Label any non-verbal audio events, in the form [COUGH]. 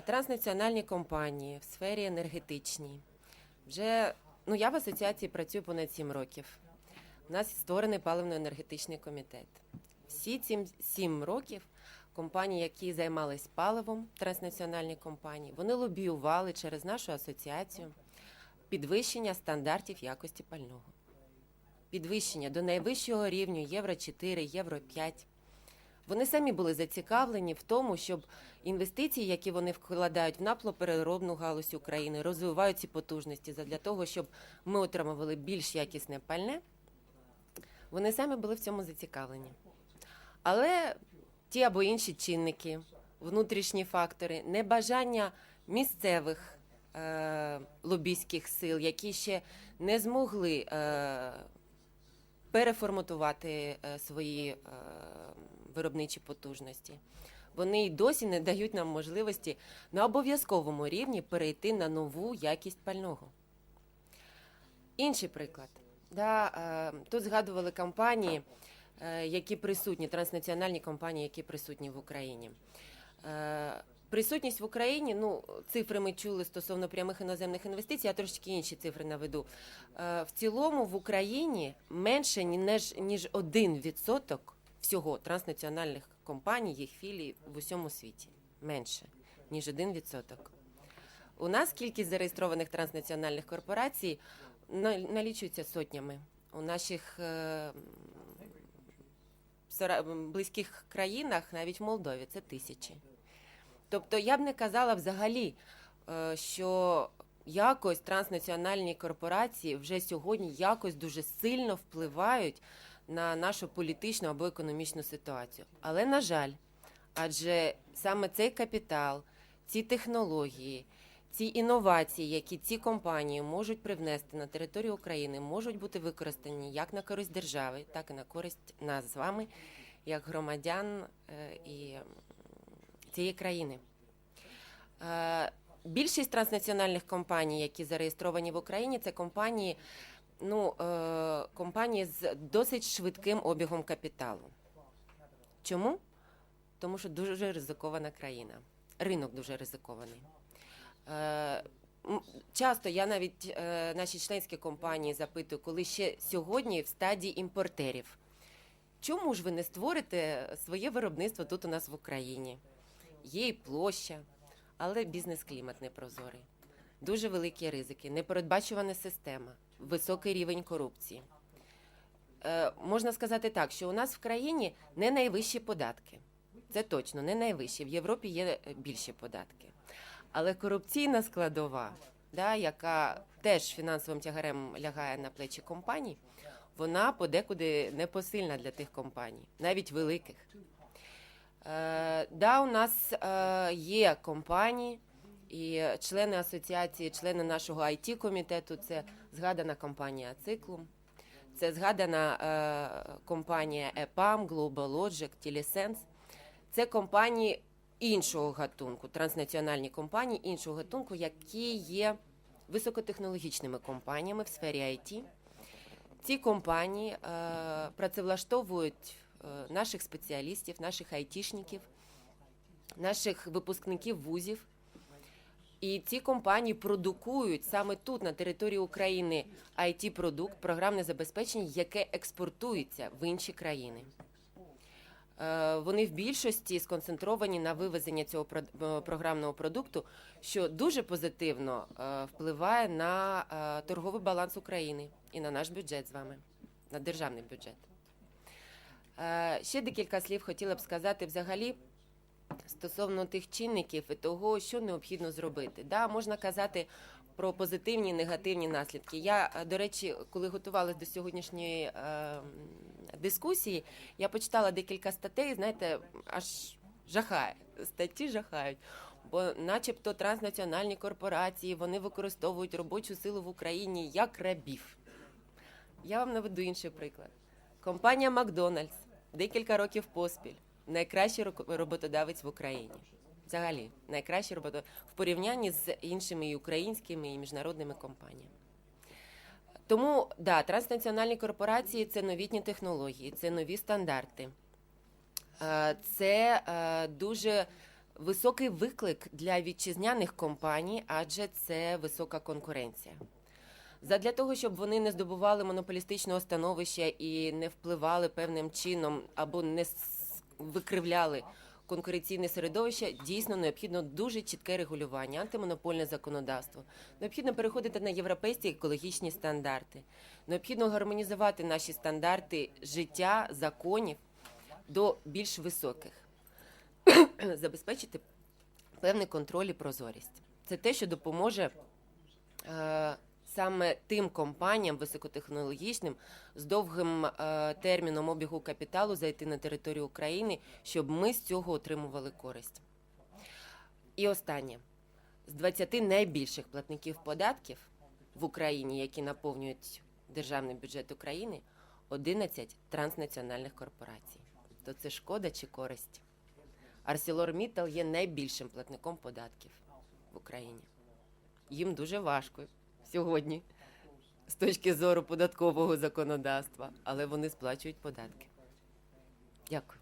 Транснаціональні компанії в сфері енергетичній. Вже ну я в асоціації працюю понад 7 років. У нас створений паливно-енергетичний комітет. Всі ці 7 років компанії, які займались паливом, транснаціональні компанії, вони лобіювали через нашу асоціацію підвищення стандартів якості пального. Підвищення до найвищого рівню Євро 4, Євро 5. Вони самі були зацікавлені в тому, щоб інвестиції, які вони вкладають в наплопереробну галузь України, розвивають ці потужності для того, щоб ми отримували більш якісне пальне. Вони самі були в цьому зацікавлені. Але ті або інші чинники, внутрішні фактори, небажання місцевих е, лобійських сил, які ще не змогли е, переформатувати е, свої е, виробничі потужності. Вони й досі не дають нам можливості на обов'язковому рівні перейти на нову якість пального. Інший приклад. Да, е, тут згадували компанії, е, які присутні, транснаціональні компанії, які присутні в Україні. Е, Присутність в Україні, ну цифри ми чули стосовно прямих іноземних інвестицій, я трошки інші цифри наведу. В цілому в Україні менше ніж ніж 1% всього транснаціональних компаній, їх філій в усьому світі. Менше ніж 1%. У нас кількість зареєстрованих транснаціональних корпорацій налічується сотнями. У наших е, близьких країнах, навіть в Молдові, це тисячі. Тобто я б не казала взагалі, е, що якось транснаціональні корпорації вже сьогодні якось дуже сильно впливають на нашу політичну або економічну ситуацію. Але на жаль, адже саме цей капітал, ці технології, ці інновації, які ці компанії можуть привнести на територію України, можуть бути використані як на користь держави, так і на користь нас з вами, як громадян е, і цієї країни. Е, Більшість транснаціональних компаній, які зареєстровані в Україні, це компанії, ну, е, компанії з досить швидким обігом капіталу. Чому? Тому що дуже ризикована країна. Ринок дуже ризикований. Е, Часто я навіть е, наші членські компанії запитую, коли ще сьогодні в стадії імпортерів. Чому ж ви не створите своє виробництво тут у нас в Україні? Є і площа, але бізнес-клімат непрозорий. Дуже великі ризики, непередбачувана система, високий рівень корупції. Е, можна сказати так, що у нас в країні не найвищі податки. Це точно не найвищі. В Європі є е, більші податки. Але корупційна складова, да, яка теж фінансовим тягарем лягає на плечі компаній, вона подекуди непосильна для тих компаній, навіть великих. Е, да, у нас е, є компанії і члени асоціації, члени нашого it комітету це згадана компанія Циклум, це згадана е, компанія EPAM, Global Logic, Telesense. Це компанії іншого гатунку, транснаціональні компанії іншого гатунку, які є високотехнологічними компаніями в сфері IT. Ці компанії е, працевлаштовують е, наших спеціалістів, наших айтішників, наших випускників вузів. І ці компанії продукують саме тут, на території України, it продукт програмне забезпечення, яке експортується в інші країни. Е, Вони в більшості сконцентровані на вивезення цього е, програмного продукту, що дуже позитивно е, впливає на торговий баланс України і на наш бюджет з вами, на державний бюджет. Ще декілька слів хотіла б сказати взагалі стосовно тих чинників і того, що необхідно зробити. Да, можна казати про позитивні і негативні наслідки. Я, е, до речі, коли готувалася до сьогоднішньої е, дискусії, я почитала декілька статей, знаєте, аж жахає. Статті жахають. Бо, начебто, транснаціональні корпорації вони використовують робочу силу в Україні як рабів. Я вам наведу інший приклад. Компанія Макдональдс декілька років поспіль найкращий роботодавець в Україні. Взагалі, найкращий роботодавець в порівнянні з іншими і українськими і міжнародними компаніями. Тому да, транснаціональні корпорації це новітні технології, це нові стандарти. Е, Це е, дуже високий виклик для вітчизняних компаній, адже це висока конкуренція. Задля того, щоб вони не здобували монополістичного становища і не впливали певним чином або не викривляли конкуренційне середовище, дійсно необхідно дуже чітке регулювання, антимонопольне законодавство. Необхідно переходити на європейські екологічні стандарти. Необхідно гармонізувати наші стандарти життя, законів до більш високих, [CLEARS THROAT] забезпечити певний контроль і прозорість. Це те, що допоможе е, саме тим компаніям високотехнологічним з довгим е, терміном обігу капіталу зайти на територію України, щоб ми з цього отримували користь. І останнє з 20 найбільших платників податків в Україні, які наповнюють державний бюджет України, 11 транснаціональних корпорацій. То це шкода чи користь? ArcelorMittal є найбільшим платником податків в Україні. Їм дуже важко сьогодні з точки зору податкового законодавства, але вони сплачують податки. Дякую.